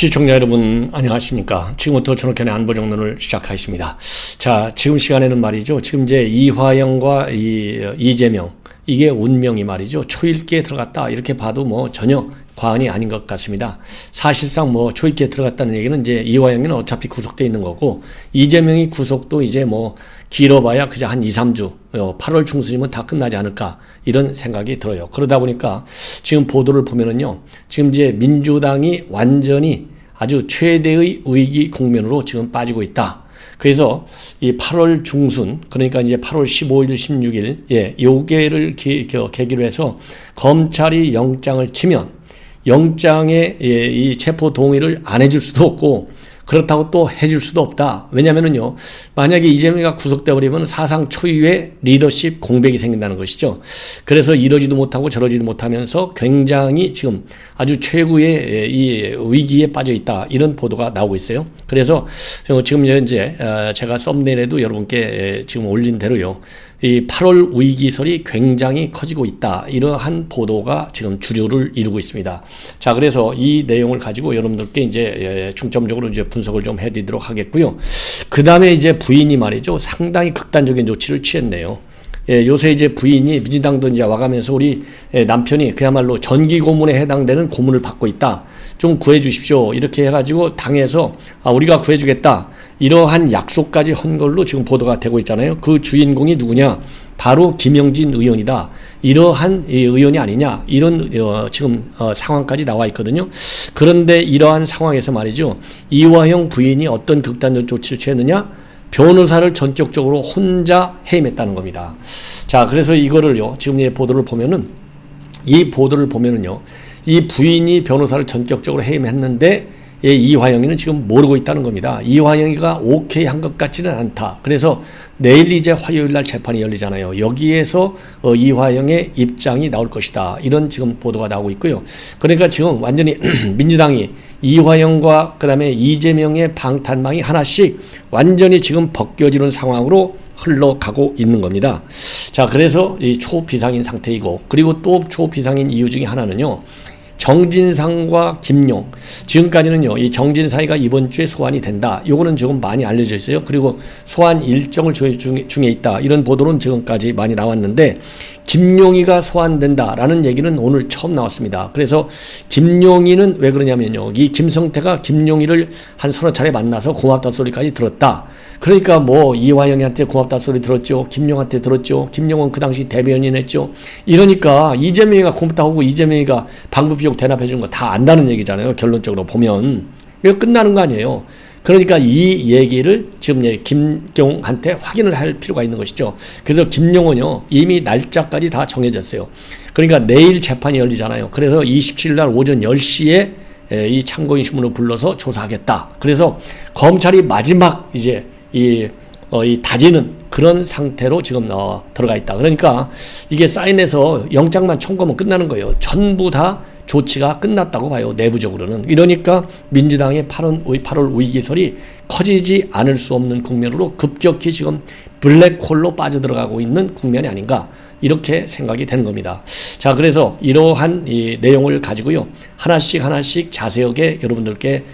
시청자 여러분 안녕하십니까 지금부터 전학현의 안보정론을 시작하겠습니다 자 지금 시간에는 말이죠 지금 이제 이화영과 이, 이재명 이게 운명이 말이죠 초읽기에 들어갔다 이렇게 봐도 뭐 전혀 과언이 아닌 것 같습니다. 사실상 뭐 초입기에 들어갔다는 얘기는 이제 이화영이는 어차피 구속돼 있는 거고 이재명이 구속도 이제 뭐 길어봐야 그저 한 2, 3주 8월 중순이면 다 끝나지 않을까 이런 생각이 들어요. 그러다 보니까 지금 보도를 보면은요. 지금 이제 민주당이 완전히 아주 최대의 위기 국면으로 지금 빠지고 있다. 그래서 이 8월 중순 그러니까 이제 8월 15일, 16일 예, 요게를 기, 계기로 해서 검찰이 영장을 치면 영장에 예, 이 체포 동의를 안 해줄 수도 없고 그렇다고 또 해줄 수도 없다. 왜냐면은요, 만약에 이재명이가 구속돼 버리면 사상 초유의 리더십 공백이 생긴다는 것이죠. 그래서 이러지도 못하고 저러지도 못하면서 굉장히 지금 아주 최고의 예, 이 위기에 빠져 있다. 이런 보도가 나오고 있어요. 그래서 지금 이제 어, 제가 썸네일에도 여러분께 예, 지금 올린 대로요. 이 8월 위기설이 굉장히 커지고 있다. 이러한 보도가 지금 주류를 이루고 있습니다. 자, 그래서 이 내용을 가지고 여러분들께 이제 예, 중점적으로 이제 분석을 좀 해드리도록 하겠고요. 그 다음에 이제 부인이 말이죠. 상당히 극단적인 조치를 취했네요. 예, 요새 이제 부인이 민주당도 이제 와가면서 우리 예, 남편이 그야말로 전기 고문에 해당되는 고문을 받고 있다. 좀 구해 주십시오. 이렇게 해가지고 당에서 아, 우리가 구해주겠다. 이러한 약속까지 한 걸로 지금 보도가 되고 있잖아요. 그 주인공이 누구냐? 바로 김영진 의원이다. 이러한 의원이 아니냐? 이런 어, 지금 어, 상황까지 나와 있거든요. 그런데 이러한 상황에서 말이죠. 이화영 부인이 어떤 극단적 조치를 취했느냐? 변호사를 전격적으로 혼자 해임했다는 겁니다. 자, 그래서 이거를요. 지금 이 보도를 보면은 이 보도를 보면은요. 이 부인이 변호사를 전격적으로 해임했는데 예, 이화영이는 지금 모르고 있다는 겁니다. 이화영이가 오케이 한 것 같지는 않다. 그래서 내일 이제 화요일 날 재판이 열리잖아요. 여기에서 어, 이화영의 입장이 나올 것이다. 이런 지금 보도가 나오고 있고요. 그러니까 지금 완전히 민주당이 이화영과 그다음에 이재명의 방탄망이 하나씩 완전히 지금 벗겨지는 상황으로 흘러가고 있는 겁니다. 자, 그래서 이 초비상인 상태이고 그리고 또 초비상인 이유 중에 하나는요. 정진상과 김용 지금까지는요 이 정진상이가 이번 주에 소환이 된다 요거는 지금 많이 알려져 있어요 그리고 소환 일정을 중에, 중에 있다 이런 보도는 지금까지 많이 나왔는데 김용희가 소환된다라는 얘기는 오늘 처음 나왔습니다. 그래서 김용희는 왜 그러냐면요. 이 김성태가 김용희를 한 서너 차례 만나서 고맙다 소리까지 들었다. 그러니까 뭐 이화영이한테 고맙다 소리 들었죠. 김용한테 들었죠. 김용은 그 당시 대변인 했죠. 이러니까 이재명이가 고맙다 하고 이재명이가 방법비 용 대납해 주는 거다 안다는 얘기잖아요. 결론적으로 보면. 이거 끝나는 거 아니에요. 그러니까 이 얘기를 지금 김경한테 확인을 할 필요가 있는 것이죠. 그래서 김용은요 이미 날짜까지 다 정해졌어요. 그러니까 내일 재판이 열리잖아요. 그래서 27일 날 오전 10시에 이 참고인 신문을 불러서 조사하겠다. 그래서 검찰이 마지막 이제 이, 어, 이 다지는 그런 상태로 지금 어, 들어가 있다. 그러니까 이게 사인해서 영장만 청구하면 끝나는 거예요. 전부 다 조치가 끝났다고 봐요. 내부적으로는. 이러니까 민주당의 8월, 8월 위기설이 커지지 않을 수 없는 국면으로 급격히 지금 블랙홀로 빠져들어가고 있는 국면이 아닌가 이렇게 생각이 되는 겁니다. 자, 그래서 이러한 이 내용을 가지고요. 하나씩 하나씩 자세하게 여러분들께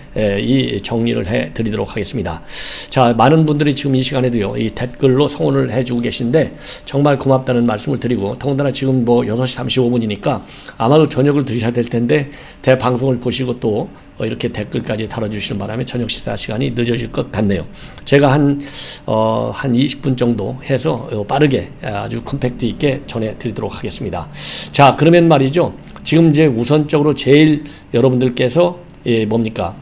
이 정리를 해 드리도록 하겠습니다. 자, 많은 분들이 지금 이 시간에도요. 이 댓글로 성원을 해 주고 계신데 정말 고맙다는 말씀을 드리고 더군다나 지금 뭐 6시 35분이니까 아마도 저녁을 드셔야 될 텐데 대 방송을 보시고 또 이렇게 댓글까지 달아주시는 바람에 저녁 식사 시간이 늦어질 것 같네요. 제가 한, 어, 한 20분 정도 해서 빠르게 아주 컴팩트 있게 전해드리도록 하겠습니다. 자, 그러면 말이죠. 지금 이제 우선적으로 제일 여러분들께서 예, 뭡니까?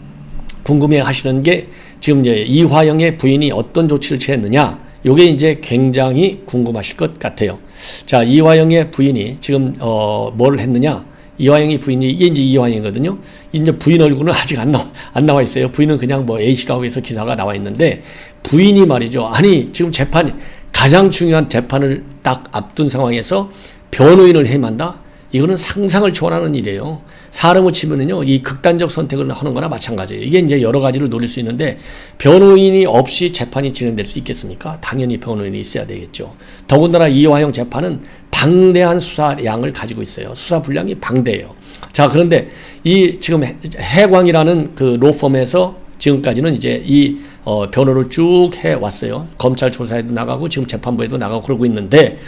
궁금해 하시는 게 지금 이제 이화영의 부인이 어떤 조치를 취했느냐? 요게 이제 굉장히 궁금하실 것 같아요. 자, 이화영의 부인이 지금 어, 뭘 했느냐? 이화영이 부인이 이게 이제 이화영이거든요. 이제 부인 얼굴은 아직 안 나와 안 나와 있어요. 부인은 그냥 뭐 A씨라고 해서 기사가 나와 있는데 부인이 말이죠. 아니 지금 재판 가장 중요한 재판을 딱 앞둔 상황에서 변호인을 해만다. 이거는 상상을 초월하는 일이에요. 사람을 치면은요, 이 극단적 선택을 하는 거나 마찬가지예요. 이게 이제 여러 가지를 노릴 수 있는데, 변호인이 없이 재판이 진행될 수 있겠습니까? 당연히 변호인이 있어야 되겠죠. 더군다나 이화영 재판은 방대한 수사량을 가지고 있어요. 수사 분량이 방대해요. 자, 그런데 이 지금 해- 해광이라는 그 로펌에서 지금까지는 이제 이 어, 변호를 쭉 해왔어요. 검찰 조사에도 나가고 지금 재판부에도 나가고 그러고 있는데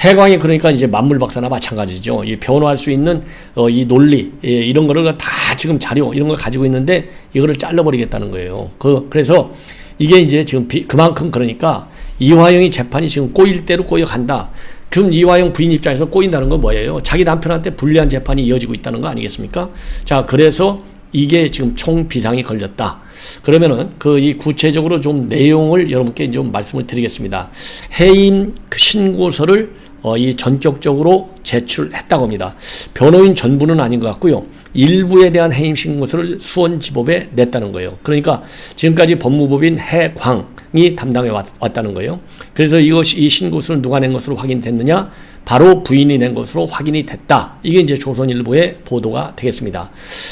해광이 그러니까 이제 만물 박사나 마찬가지죠. 이 변호할 수 있는 어, 이 논리 예, 이런 거를 다 지금 자료 이런 걸 가지고 있는데 이거를 잘라버리겠다는 거예요. 그 그래서 이게 이제 지금 비, 그만큼 그러니까 이화영이 재판이 지금 꼬일 대로 꼬여 간다. 그럼 이화영 부인 입장에서 꼬인다는 건 뭐예요? 자기 남편한테 불리한 재판이 이어지고 있다는 거 아니겠습니까? 자, 그래서 이게 지금 총 비상이 걸렸다. 그러면은 그 이 구체적으로 좀 내용을 여러분께 좀 말씀을 드리겠습니다. 해임 그 신고서를 어, 이 전격적으로 제출했다고 합니다. 변호인 전부는 아닌 것 같고요. 일부에 대한 해임 신고서를 수원지법에 냈다는 거예요. 그러니까 지금까지 법무법인 해광 이 담당해 왔, 왔다는 거예요. 그래서 이것이 이 신고서를 누가 낸 것으로 확인됐느냐? 바로 부인이 낸 것으로 확인이 됐다. 이게 이제 조선일보의 보도가 되겠습니다.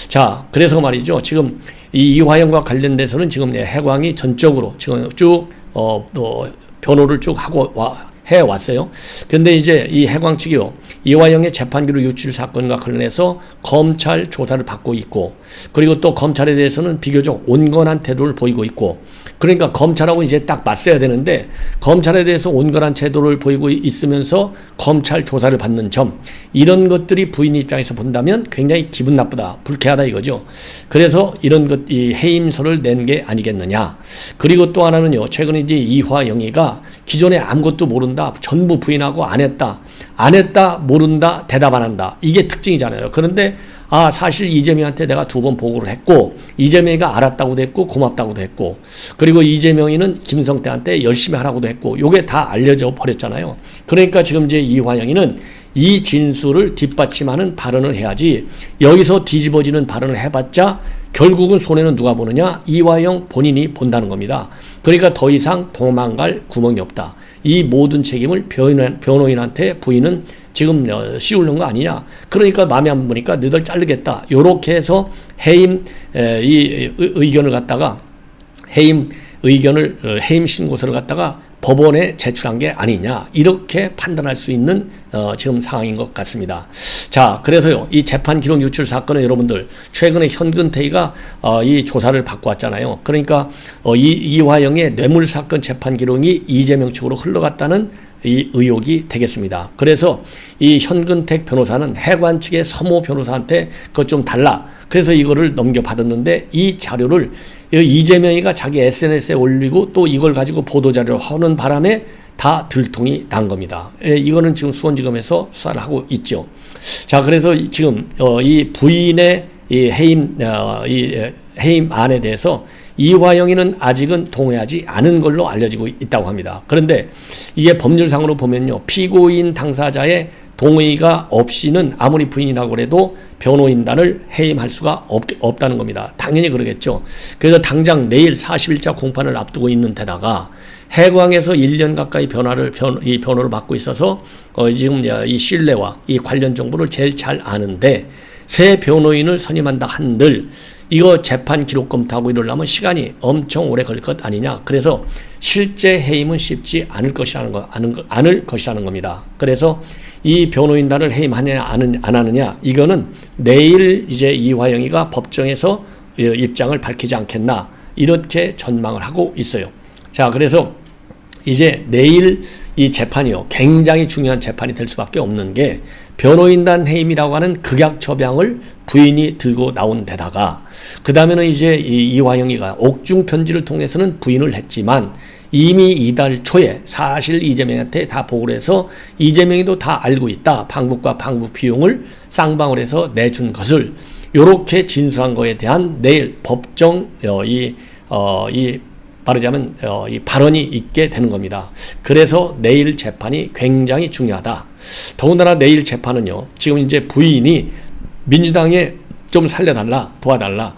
자, 그래서 말이죠. 지금 이 이화영과 관련돼서는 지금 예, 해광이 전적으로 지금 쭉 어, 또 변호를 쭉 하고 와, 해 왔어요. 근데 이제 이 해광 측이요. 이화영의 재판기로 유출 사건과 관련해서 검찰 조사를 받고 있고 그리고 또 검찰에 대해서는 비교적 온건한 태도를 보이고 있고 그러니까 검찰하고 이제 딱 맞서야 되는데 검찰에 대해서 온건한 태도를 보이고 있으면서 검찰 조사를 받는 점 이런 것들이 부인 입장에서 본다면 굉장히 기분 나쁘다 불쾌하다 이거죠. 그래서 이런 것 이 해임서를 낸 게 아니겠느냐. 그리고 또 하나는요. 최근에 이제 이화영이가 기존에 아무것도 모른다 전부 부인하고 안 했다 안 했다 모른다 대답 안 한다 이게 특징이잖아요. 그런데 아 사실 이재명한테 내가 두 번 보고를 했고 이재명이가 알았다고도 했고 고맙다고도 했고 그리고 이재명이는 김성태한테 열심히 하라고도 했고 요게 다 알려져 버렸잖아요. 그러니까 지금 이제 이화영이는 이 진술을 뒷받침하는 발언을 해야지 여기서 뒤집어지는 발언을 해봤자 결국은 손해는 누가 보느냐 이화영 본인이 본다는 겁니다. 그러니까 더 이상 도망갈 구멍이 없다. 이 모든 책임을 변호인, 변호인한테 부인은 지금 어, 씌우는 거 아니냐. 그러니까 마음에 안 드니까 너희들 자르겠다. 요렇게 해서 해임 에, 이 의- 의견을 갖다가 해임 의견을 어, 해임 신고서를 갖다가 법원에 제출한 게 아니냐 이렇게 판단할 수 있는 어, 지금 상황인 것 같습니다. 자 그래서요 이 재판 기록 유출 사건은 여러분들 최근에 현근태희가 어, 이 조사를 받고 왔잖아요. 그러니까 어, 이 이화영의 뇌물 사건 재판 기록이 이재명 측으로 흘러갔다는 이 의혹이 되겠습니다. 그래서 이 현근택 변호사는 해관 측의 서모 변호사한테 그것 좀 달라. 그래서 이거를 넘겨받았는데 이 자료를 이재명이가 자기 SNS에 올리고 또 이걸 가지고 보도자료를 하는 바람에 다 들통이 난 겁니다. 예, 이거는 지금 수원지검에서 수사를 하고 있죠. 자, 그래서 이- 지금 어, 이 부인의 이 해임 어, 이 에, 해임안에 대해서 이화영이는 아직은 동의하지 않은 걸로 알려지고 있다고 합니다. 그런데 이게 법률상으로 보면요. 피고인 당사자의 동의가 없이는 아무리 부인이라고 해도 변호인단을 해임할 수가 없, 없다는 겁니다. 당연히 그러겠죠. 그래서 당장 내일 40일자 공판을 앞두고 있는 데다가 해광에서 1년 가까이 변화를 변, 이 변호를 받고 있어서 어, 지금 이 신뢰와 이 관련 정보를 제일 잘 아는데 새 변호인을 선임한다 한들 이거 재판 기록 검토하고 이러려면 시간이 엄청 오래 걸릴 것 아니냐. 그래서 실제 해임은 쉽지 않을 것이라는 거, 않은, 거- 않을 것이라는 겁니다. 그래서 이 변호인단을 해임하느냐, 안, 안 하느냐, 이거는 내일 이제 이화영이가 법정에서 어, 입장을 밝히지 않겠나, 이렇게 전망을 하고 있어요. 자, 그래서 이제 내일 이 재판이요. 굉장히 중요한 재판이 될 수밖에 없는 게 변호인단 해임이라고 하는 극약 처방을 부인이 들고 나온 데다가 그 다음에는 이제 이 이화영이가 옥중 편지를 통해서는 부인을 했지만 이미 이달 초에 사실 이재명한테 다 보고를 해서 이재명이도 다 알고 있다. 방북과 방북 비용을 쌍방울 해서 내준 것을 요렇게 진술한 거에 대한 내일 법정 어, 이, 어, 이 말하자면 어, 이 발언이 있게 되는 겁니다. 그래서 내일 재판이 굉장히 중요하다. 더군다나 내일 재판은요. 지금 이제 부인이 민주당에 좀 살려달라, 도와달라.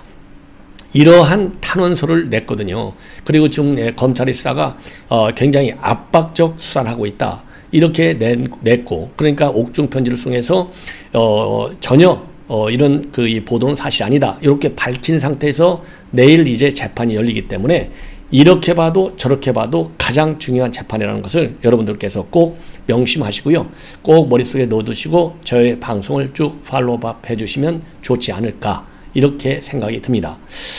이러한 탄원서를 냈거든요. 그리고 지금 예, 검찰의 수사가 어, 굉장히 압박적 수사를 하고 있다. 이렇게 낸, 냈고, 그러니까 옥중 편지를 통해서 어, 전혀 어, 이런 그 이 보도는 사실 아니다. 이렇게 밝힌 상태에서 내일 이제 재판이 열리기 때문에 이렇게 봐도 저렇게 봐도 가장 중요한 재판이라는 것을 여러분들께서 꼭 명심하시고요. 꼭 머릿속에 넣어두시고 저의 방송을 쭉 팔로우업 해주시면 좋지 않을까 이렇게 생각이 듭니다.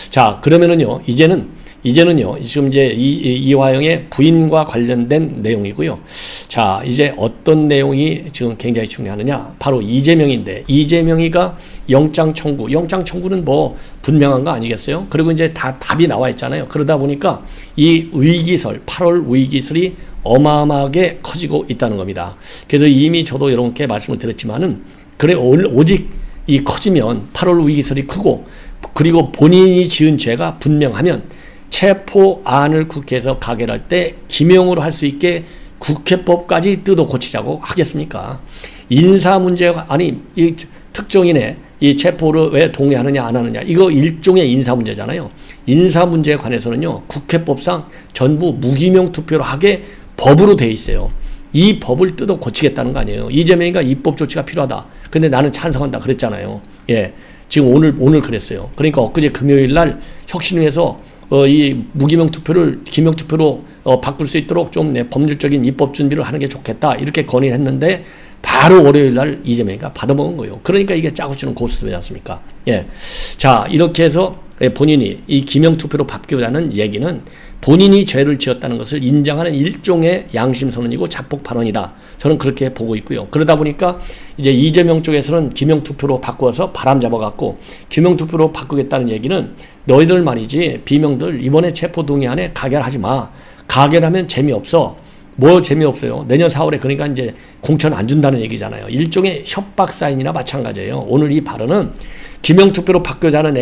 자 그러면은요 이제는 이제는요, 지금 이제 이, 이, 이화영의 부인과 관련된 내용이고요. 자, 이제 어떤 내용이 지금 굉장히 중요하느냐? 바로 이재명인데, 이재명이가 영장 청구, 영장 청구는 뭐 분명한 거 아니겠어요? 그리고 이제 다 답이 나와 있잖아요. 그러다 보니까 이 위기설, 8월 위기설이 어마어마하게 커지고 있다는 겁니다. 그래서 이미 저도 여러분께 말씀을 드렸지만은, 그래, 오직 이 커지면 8월 위기설이 크고, 그리고 본인이 지은 죄가 분명하면 체포안을 국회에서 가결할 때 기명으로 할 수 있게 국회법까지 뜯어 고치자고 하겠습니까? 인사 문제가 아니 이 특정인의 이 체포를 왜 동의하느냐 안 하느냐 이거 일종의 인사 문제잖아요. 인사 문제에 관해서는요 국회법상 전부 무기명 투표로 하게 법으로 돼 있어요. 이 법을 뜯어 고치겠다는 거 아니에요. 이재명이가 입법 조치가 필요하다. 근데 나는 찬성한다 그랬잖아요. 예. 지금 오늘 오늘 그랬어요. 그러니까 엊그제 금요일 날 혁신위에서 어, 이 무기명 투표를 기명 투표로 어, 바꿀 수 있도록 좀 네, 법률적인 입법 준비를 하는 게 좋겠다 이렇게 건의했는데 바로 월요일 날 이재명이가 받아먹은 거예요. 그러니까 이게 짜고 치는 고스톱이지 않습니까? 예. 자 이렇게 해서 예, 본인이 이 기명 투표로 바뀌자는 얘기는 본인이 죄를 지었다는 것을 인정하는 일종의 양심 선언이고 자폭 발언이다. 저는 그렇게 보고 있고요. 그러다 보니까 이제 이재명 쪽에서는 기명 투표로 바꿔서 바람 잡아갖고 기명 투표로 바꾸겠다는 얘기는 너희들 말이지 비명들 이번에 체포 동의 안에 가결하지 마. 가결하면 재미없어. 뭐 재미없어요. 내년 4월에 그러니까 이제 공천 안 준다는 얘기잖아요. 일종의 협박 사인이나 마찬가지예요. 오늘 이 발언은 기명 투표로 바뀌자는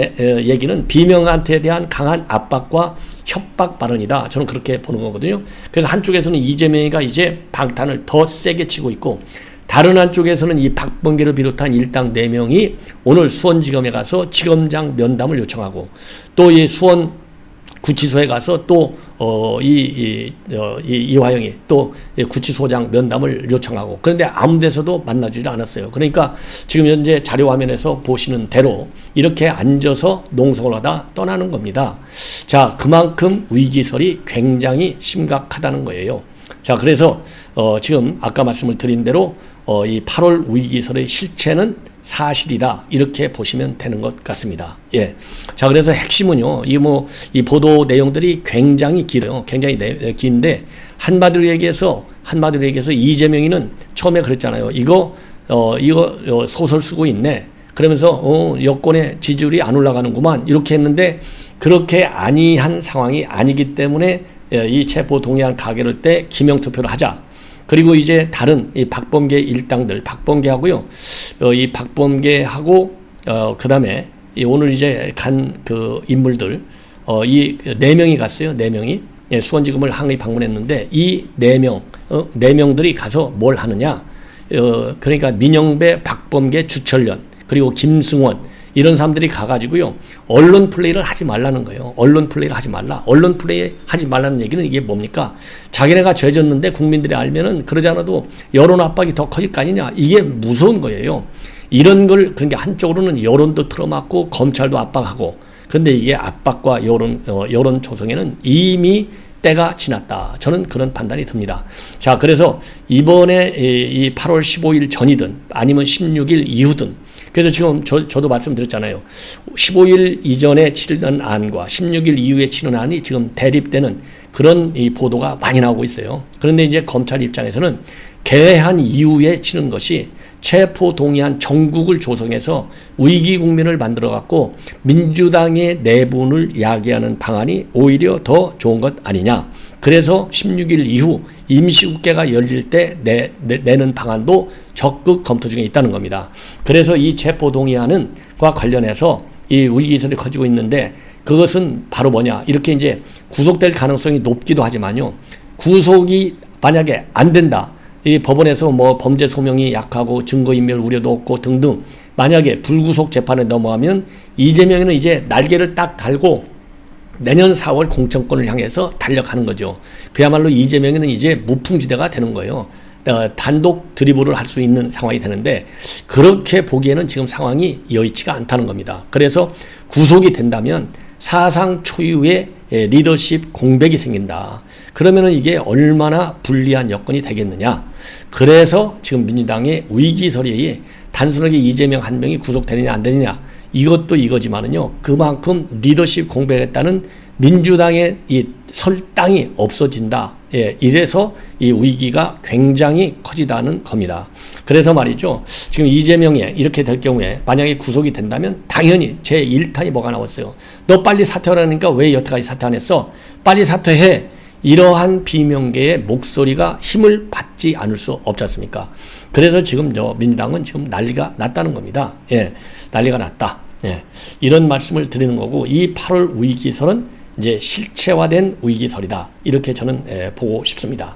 얘기는 비명한테 대한 강한 압박과 협박 발언이다. 저는 그렇게 보는 거거든요. 그래서 한쪽에서는 이재명이가 이제 방탄을 더 세게 치고 있고 다른 한쪽에서는 이 박범계를 비롯한 일당 4명이 오늘 수원지검에 가서 지검장 면담을 요청하고 또 이 수원 구치소에 가서 또, 어, 이, 이, 어, 이, 이화영이 또 구치소장 면담을 요청하고 그런데 아무 데서도 만나주지 않았어요. 그러니까 지금 현재 자료 화면에서 보시는 대로 이렇게 앉아서 농성을 하다 떠나는 겁니다. 자, 그만큼 위기설이 굉장히 심각하다는 거예요. 자, 그래서, 어, 지금 아까 말씀을 드린 대로 어, 이 8월 위기설의 실체는 사실이다. 이렇게 보시면 되는 것 같습니다. 예. 자, 그래서 핵심은요, 이 뭐, 이 보도 내용들이 굉장히 길어요. 굉장히 내, 긴데, 한마디로 얘기해서, 한마디로 얘기해서 이재명이는 처음에 그랬잖아요. 이거, 어, 이거 어, 소설 쓰고 있네. 그러면서, 어, 여권의 지지율이 안 올라가는구만. 이렇게 했는데, 그렇게 아니한 상황이 아니기 때문에 예, 이 체포 동의안 가결할 때 기명 투표를 하자. 그리고 이제 다른 이 박범계 일당들, 박범계하고요, 어, 이 박범계하고 어, 그다음에 이 오늘 이제 간 그 인물들, 어, 이 네 명이 갔어요. 네 명이 예, 수원지검을 항의 방문했는데 이 네 명, 어, 네 명들이 가서 뭘 하느냐? 어, 그러니까 민영배, 박범계, 주철련 그리고 김승원 이런 사람들이 가가지고요 언론 플레이를 하지 말라는 거예요. 언론 플레이를 하지 말라. 언론 플레이 하지 말라는 얘기는 이게 뭡니까? 자기네가 죄 졌는데 국민들이 알면은 그러지 않아도 여론 압박이 더 커질 거 아니냐? 이게 무서운 거예요. 이런 걸 그러니까 한쪽으로는 여론도 틀어막고 검찰도 압박하고 근데 이게 압박과 여론 어, 여론 조성에는 이미 때가 지났다. 저는 그런 판단이 듭니다. 자, 그래서 이번에 이 8월 15일 전이든 아니면 16일 이후든 그래서 지금 저, 저도 말씀드렸잖아요. 15일 이전에 치르는 안과 16일 이후에 치르는 안이 지금 대립되는 그런 이 보도가 많이 나오고 있어요. 그런데 이제 검찰 입장에서는 개회한 이후에 치는 것이 체포 동의안 정국을 조성해서 위기 국면을 만들어 갖고 민주당의 내분을 야기하는 방안이 오히려 더 좋은 것 아니냐. 그래서 16일 이후 임시국회가 열릴 때 내, 내, 내는 방안도 적극 검토 중에 있다는 겁니다. 그래서 이 체포 동의안과 관련해서 이 위기설이 커지고 있는데 그것은 바로 뭐냐. 이렇게 이제 구속될 가능성이 높기도 하지만요. 구속이 만약에 안 된다. 이 법원에서 뭐 범죄 소명이 약하고 증거인멸 우려도 없고 등등 만약에 불구속 재판에 넘어가면 이재명이는 이제 날개를 딱 달고 내년 4월 공천권을 향해서 달려가는 거죠. 그야말로 이재명이는 이제 무풍지대가 되는 거예요. 어, 단독 드리블을 할 수 있는 상황이 되는데 그렇게 보기에는 지금 상황이 여의치가 않다는 겁니다. 그래서 구속이 된다면 사상 초유의 예, 리더십 공백이 생긴다. 그러면은 이게 얼마나 불리한 여건이 되겠느냐. 그래서 지금 민주당의 위기설이 단순하게 이재명 한 명이 구속되느냐 안 되느냐 이것도 이거지만은요 그만큼 리더십 공백했다는 민주당의 이 설당이 없어진다. 예, 이래서 이 위기가 굉장히 커지다는 겁니다. 그래서 말이죠. 지금 이재명이 이렇게 될 경우에 만약에 구속이 된다면 당연히 제 1탄이 뭐가 나왔어요. 너 빨리 사퇴하라니까 왜 여태까지 사퇴 안 했어? 빨리 사퇴해. 이러한 비명계의 목소리가 힘을 받지 않을 수 없지 않습니까? 그래서 지금 저 민주당은 지금 난리가 났다는 겁니다. 예, 난리가 났다. 예, 이런 말씀을 드리는 거고 이 8월 위기설은 이제 실체화된 위기설이다. 이렇게 저는 예, 보고 싶습니다.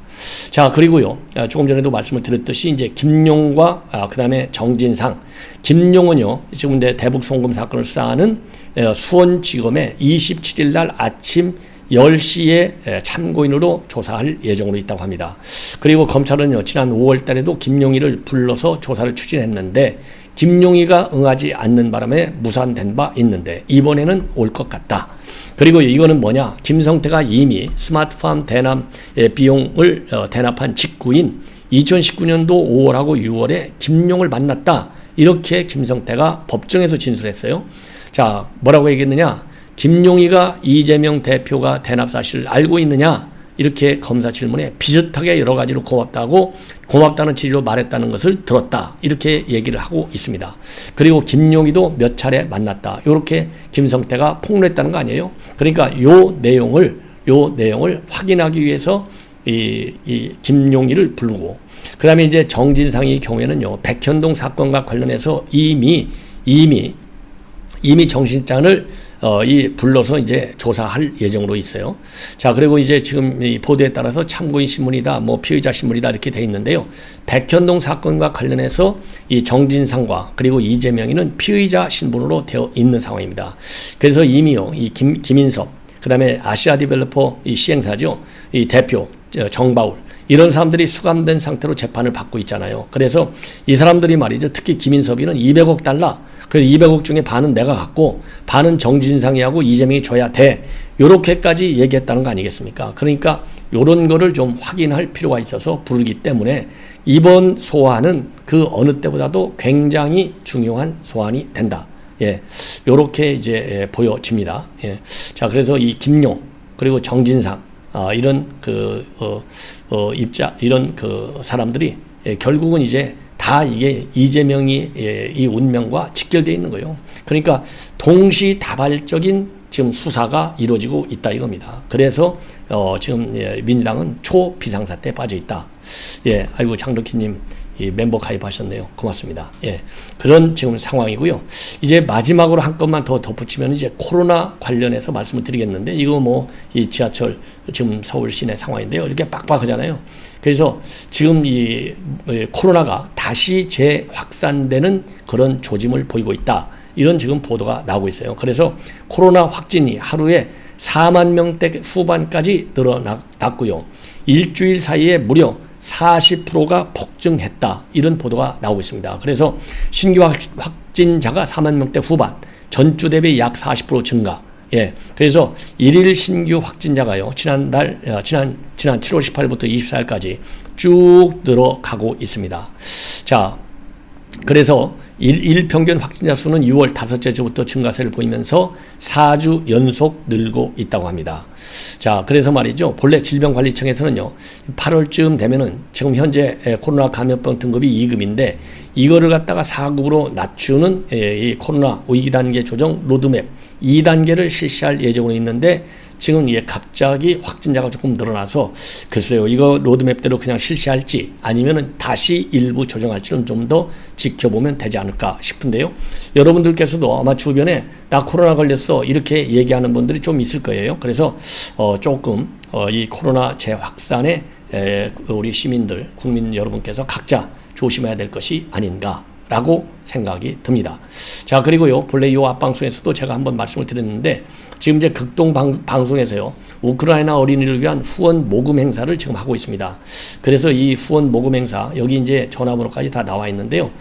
자, 그리고요. 아, 조금 전에도 말씀을 드렸듯이 이제 김용과 아, 그다음에 정진상. 김용은요. 지금 이제 대북 송금 사건을 수사하는 예, 수원 지검에 27일 날 아침 10시에 참고인으로 조사할 예정으로 있다고 합니다. 그리고 검찰은요, 지난 5월 달에도 김용희를 불러서 조사를 추진했는데, 김용희가 응하지 않는 바람에 무산된 바 있는데, 이번에는 올 것 같다. 그리고 이거는 뭐냐? 김성태가 이미 스마트팜 대납 비용을 어, 대납한 직후인 2019년도 5월하고 6월에 김용을 만났다. 이렇게 김성태가 법정에서 진술했어요. 자, 뭐라고 얘기했느냐? 김용희가 이재명 대표가 대납 사실을 알고 있느냐? 이렇게 검사 질문에 비슷하게 여러 가지로 고맙다고 고맙다는 취지로 말했다는 것을 들었다. 이렇게 얘기를 하고 있습니다. 그리고 김용희도 몇 차례 만났다. 이렇게 김성태가 폭로했다는 거 아니에요? 그러니까 요 내용을 요 내용을 확인하기 위해서 이, 이 김용희를 부르고 그다음에 이제 정진상의 경우에는요 백현동 사건과 관련해서 이미 이미 이미 정신장을 어, 이 불러서 이제 조사할 예정으로 있어요. 자, 그리고 이제 지금 이 보도에 따라서 참고인 신문이다, 뭐 피의자 신문이다 이렇게 돼 있는데요. 백현동 사건과 관련해서 이 정진상과 그리고 이재명이는 피의자 신분으로 되어 있는 상황입니다. 그래서 이미요, 이 김, 김인섭, 그 다음에 아시아 디벨로퍼 이 시행사죠. 이 대표, 정바울. 이런 사람들이 수감된 상태로 재판을 받고 있잖아요. 그래서 이 사람들이 말이죠. 특히 김인섭이는 200억 달러, 그래서 200억 중에 반은 내가 갖고 반은 정진상이하고 이재명이 줘야 돼. 요렇게까지 얘기했다는 거 아니겠습니까? 그러니까 요런 거를 좀 확인할 필요가 있어서 부르기 때문에 이번 소환은 그 어느 때보다도 굉장히 중요한 소환이 된다. 예. 요렇게 이제 예, 보여집니다. 예. 자, 그래서 이 김용 그리고 정진상 아, 이런 그 어, 어, 입자 이런 그 사람들이 예, 결국은 이제 다 이게 이재명이 예, 이 운명과 직결되어 있는 거예요. 그러니까 동시다발적인 지금 수사가 이루어지고 있다 이겁니다. 그래서 어, 지금 예, 민주당은 초비상사태에 빠져 있다. 예, 아이고 장덕희님 이 멤버 가입하셨네요. 고맙습니다. 예. 그런 지금 상황이고요. 이제 마지막으로 한 건만 더 덧붙이면 이제 코로나 관련해서 말씀을 드리겠는데 이거 뭐 이 지하철 지금 서울 시내 상황인데요. 이렇게 빡빡하잖아요. 그래서 지금 이 코로나가 다시 재확산되는 그런 조짐을 보이고 있다. 이런 지금 보도가 나오고 있어요. 그래서 코로나 확진이 하루에 4만 명대 후반까지 늘어났고요. 일주일 사이에 무려 40%가 폭증했다. 이런 보도가 나오고 있습니다. 그래서 신규 확진자가 4만 명대 후반, 전주 대비 약 40% 증가. 예. 그래서 일일 신규 확진자가요. 지난달 어, 지난 지난 7월 18일부터 24일까지 쭉 늘어가고 있습니다. 자, 그래서 일, 일 평균 확진자 수는 6월 다섯째 주부터 증가세를 보이면서 4주 연속 늘고 있다고 합니다. 자, 그래서 말이죠. 본래 질병관리청에서는요, 8월쯤 되면은 지금 현재 코로나 감염병 등급이 2급인데 이거를 갖다가 4급으로 낮추는 이 코로나 위기 단계 조정 로드맵 2단계를 실시할 예정으로 있는데 지금 이게 갑자기 확진자가 조금 늘어나서 글쎄요 이거 로드맵대로 그냥 실시할지 아니면은 다시 일부 조정할지는 좀 더 지켜보면 되지 않을까 싶은데요. 여러분들께서도 아마 주변에 나 코로나 걸렸어 이렇게 얘기하는 분들이 좀 있을 거예요. 그래서 어 조금 어 이 코로나 재확산에 에 우리 시민들 국민 여러분께서 각자 조심해야 될 것이 아닌가 라고 생각이 듭니다. 자, 그리고요, 본래 이 앞방송에서도 제가 한번 말씀을 드렸는데, 지금 이제 극동 방, 방송에서요, 우크라이나 어린이를 위한 후원 모금 행사를 지금 하고 있습니다. 그래서 이 후원 모금 행사, 여기 이제 전화번호까지 다 나와 있는데요,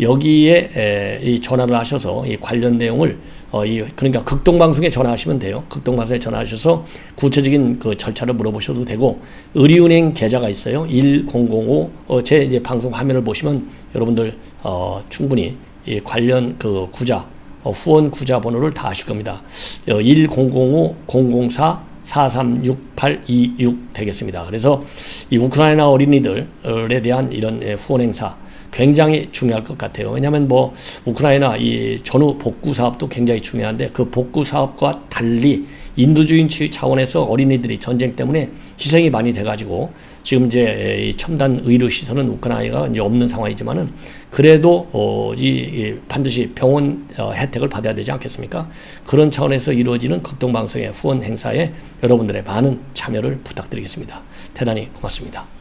여기에 에, 이 전화를 하셔서 이 관련 내용을 어, 이, 그러니까 극동방송에 전화하시면 돼요. 극동방송에 전화하셔서 구체적인 그 절차를 물어보셔도 되고, 의리은행 계좌가 있어요. 1005, 어, 제 이제 방송 화면을 보시면 여러분들, 어, 충분히 이 관련 그 구자, 어, 후원 구자 번호를 다 아실 겁니다. 어, 1005-004 436826 되겠습니다. 그래서 이 우크라이나 어린이들에 대한 이런 예, 후원 행사 굉장히 중요할 것 같아요. 왜냐하면 뭐 우크라이나 이 전후 복구 사업도 굉장히 중요한데 그 복구 사업과 달리 인도주의 차원에서 어린이들이 전쟁 때문에 희생이 많이 돼가지고 지금 이제 이 첨단 의료 시설은 우크라이나가 이제 없는 상황이지만은 그래도 어, 이, 이 반드시 병원 어, 혜택을 받아야 되지 않겠습니까? 그런 차원에서 이루어지는 극동방송의 후원 행사에 여러분들의 많은 참여를 부탁드리겠습니다. 대단히 고맙습니다.